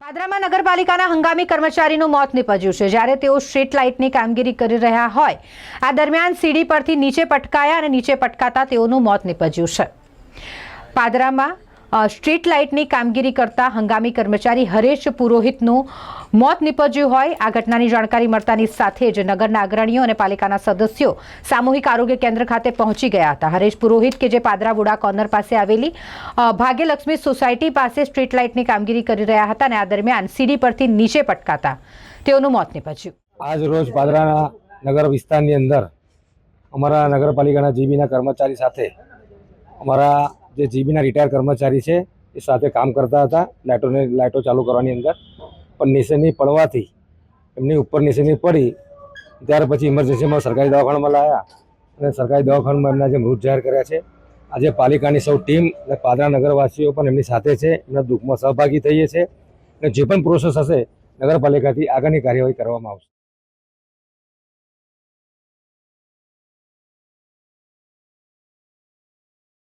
પાદરામાં નગરપાલિકાના હંગામી કર્મચારીનું મોત નીપજ્યું છે. જ્યારે તેઓ સ્ટ્રીટ લાઇટની કામગીરી કરી રહ્યા હોય, આ દરમિયાન સીડી પરથી નીચે પટકાયા અને નીચે પટકાતા તેઓનું મોત નીપજ્યું છે. પાદરામાં સ્ટ્રીટ લાઇટની કામગીરી કરતા હંગામી કર્મચારી હરેશ પુરોહિતનું મોત નીપજ્યું હોય. આ ઘટનાની જાણકારી મળતાની સાથે જ નગરના અગ્રણીઓ અને પાલિકાના સદસ્યો સામૂહિક આરોગ્ય કેન્દ્ર ખાતે પહોંચી ગયા હતા. હરેશ પુરોહિત કે જે પાદરાવુડા કોર્નર પાસે આવેલી ભાગ્યલક્ષ્મી સોસાયટી પાસે સ્ટ્રીટ લાઇટની કામગીરી કરી રહ્યા હતા અને આ દરમિયાન સીડી પરથી નીચે પટકાતા તેઓનું મોત નીપજ્યું. આજ રોજ પાદરાના નગર વિસ્તારની અંદર અમારા નગરપાલિકાના જીબીના કર્મચારી સાથે અમારા જે જીબીના રિટાયર કર્મચારી છે, એ સાથે કામ કરતા હતા, લાઇટોને, લાઇટો ચાલુ કરવાની અંદર. પણ નીચેની પડવાથી, એમની ઉપર નીચેની પડી, ત્યાર પછી ઇમરજન્સીમાં સરકારી દવાખાનામાં લાવ્યા અને સરકારી દવાખાનામાં એમના જે મૃત જાહેર કર્યા છે, આજે પાલિકાની સૌ ટીમ અને પાદરા નગરવાસીઓ પણ એમની સાથે છે, એમના દુઃખમાં સહભાગી થઈએ છીએ અને જે પણ પ્રોસેસ હશે, નગરપાલિકાથી આગળની કાર્યવાહી કરવામાં આવશે.